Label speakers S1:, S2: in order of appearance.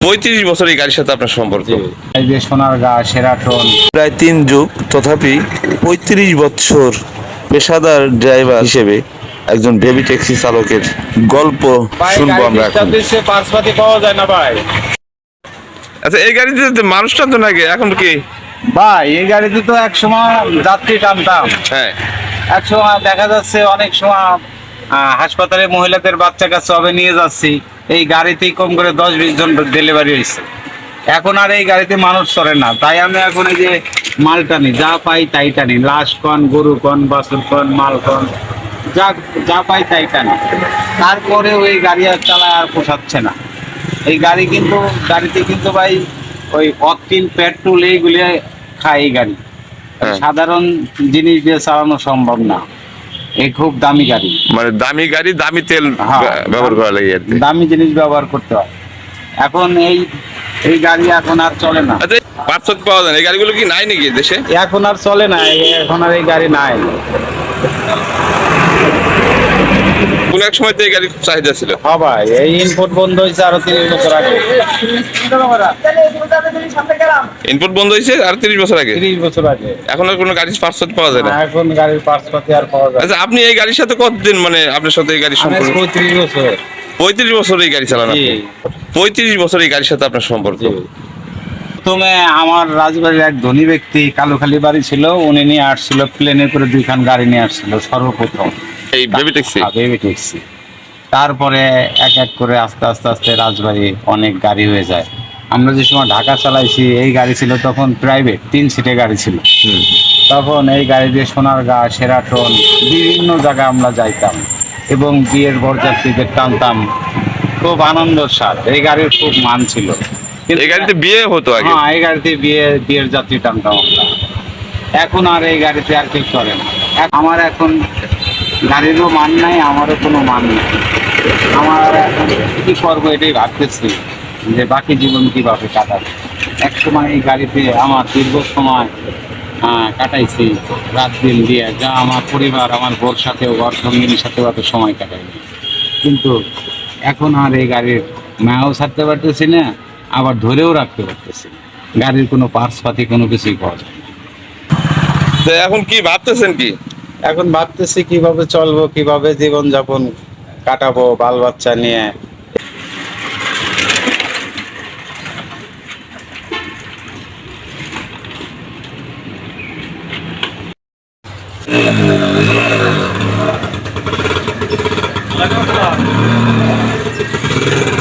S1: পঁয়ত্রিশ বছর এই গাড়ির সাথে আপনার সম্পর্ক।
S2: সোনার সোনারগাঁ সেরাটন
S3: প্রায় তিন যুগ তথাপি পঁয়ত্রিশ বছর পেশাদার ড্রাইভার হিসেবে একজন বেবি ট্যাক্সি চালকের গল্প শুনব আমরা
S2: পার্সপাতি পাওয়া যায় না ভাই।
S1: আচ্ছা এই গাড়িতে তো মানুষ টানতো নাকি এখন কি?
S2: ভাই এই গাড়িতে তো এক সময় যাত্রী টানতাম।
S1: হ্যাঁ।
S2: এক সময় দেখা যাচ্ছে অনেক সময় আহ, হাসপাতালে মহিলাদের বাচ্চা কাছে হবে নিয়ে যাচ্ছি। এই গাড়িতেই কম করে দশ বিশ জন ডেলিভারি হয়েছে। এখন আর এই গাড়িতে মানুষ চড়ে না। তাই আমি এখন এই যে মাল টানি যা পাই তাই টানি লাশ কন গরু কন বাছুর কন মাল কন যা যা পাই তাই টানি তারপরে ওই গাড়ি আর চালায় আর পোষাচ্ছে না। এই গাড়ি কিন্তু গাড়িতে কিন্তু ভাই ওই অকটিন পেট্রোল এইগুলি খায় এই গাড়ি।
S1: হ্যাঁ।
S2: সাধারণ জিনিস দিয়ে চালানো সম্ভব না। এই খুব দামি গাড়ি।
S1: মানে দামি গাড়ি দামি তেল
S2: হ্যাঁ।
S1: ব্যবহার করা লাগে
S2: দামি জিনিস ব্যবহার করতে হয়। এখন এই এই গাড়ি এখন আর চলে না।
S1: আচ্ছা পাওয়া যায় না। এই গাড়িগুলো কি নাই নাকি দেশে?
S2: এখন আর চলে না এখন আর এই গাড়ি নাই।
S1: কোন এক সময় তো এই গাড়ি খুব চাহিদা ছিল।
S2: হ্যাঁ ভাই এই ইনপুট বন্ধ হয়েছে আরও তিরিশ বছর আগে।
S1: ইনপুট বন্ধ হয়েছে আর তিরিশ বছর আগে।
S2: তিরিশ বছর আগে।
S1: এখন আর কোনো গাড়ির পাওয়া যায় না।
S2: এখন গাড়ির পাতি আর পাওয়া যায়
S1: আচ্ছা আপনি এই গাড়ির সাথে কতদিন মানে আপনার সাথে এই গাড়ির সম্পর্ক?
S2: পঁয়ত্রিশ বছর।
S1: পঁয়ত্রিশ বছর এই গাড়ি চালানো পঁয়ত্রিশ বছর এই গাড়ির সাথে আপনার সম্পর্ক।
S2: প্রথমে আমার রাজবাড়ির এক ধনী ব্যক্তি কালুখালী বাড়ি ছিল উনি নিয়ে আসছিল প্লেনে করে দুইখান গাড়ি নিয়ে আসছিল সর্বপ্রথম।
S1: এই বেবি ট্যাক্সি
S2: বেবি ট্যাক্সি তারপরে এক এক করে আস্তে আস্তে আস্তে রাজবাড়ি অনেক গাড়ি হয়ে যায়। আমরা যে সময় ঢাকা চালাইছি এই গাড়ি ছিল তখন প্রাইভেট তিন সিটে গাড়ি ছিল। তখন এই গাড়ি দিয়ে সোনারগাঁ সেরাটন বিভিন্ন জায়গায় আমরা যাইতাম এবং বিয়ের বরযাত্রীদের টানতাম। খুব আনন্দের সাথ এই গাড়ির খুব মান ছিল।
S1: এই গাড়িতে বিয়ে হতো আগে?
S2: হ্যাঁ এই গাড়িতে বিয়ে বিয়ের যাত্রী টানতাম আমরা। এখন আর এই গাড়িতে আর কেউ চলে না। আমার এখন গাড়িরও মান নাই, আমারও কোনো মান নেই আমার এখন কি করব এটাই ভাবতেছি যে বাকি জীবন কীভাবে কাটাবো এক সময় এই গাড়িতে আমার দীর্ঘ সময় কাটাইছি, রাত দিন দিয়ে যা আমার পরিবার, আমার বোর সাথেও ঘর সঙ্গিনীর সাথেও এত সময় কাটাইনি কিন্তু এখন আর এই গাড়ির মায়াও ছাড়তে পারতেছি না, আবার ধরেও রাখতে পারতেছি। গাড়ির কোনো পার্স পাতি কোনো কিছুই পাওয়া যায়।
S1: তো এখন কি ভাবতেছেন কি
S2: এখন ভাবতেছি কীভাবে চলবো কীভাবে জীবন যাপন কাটাবো বাল বাচ্চা নিয়ে Thank you.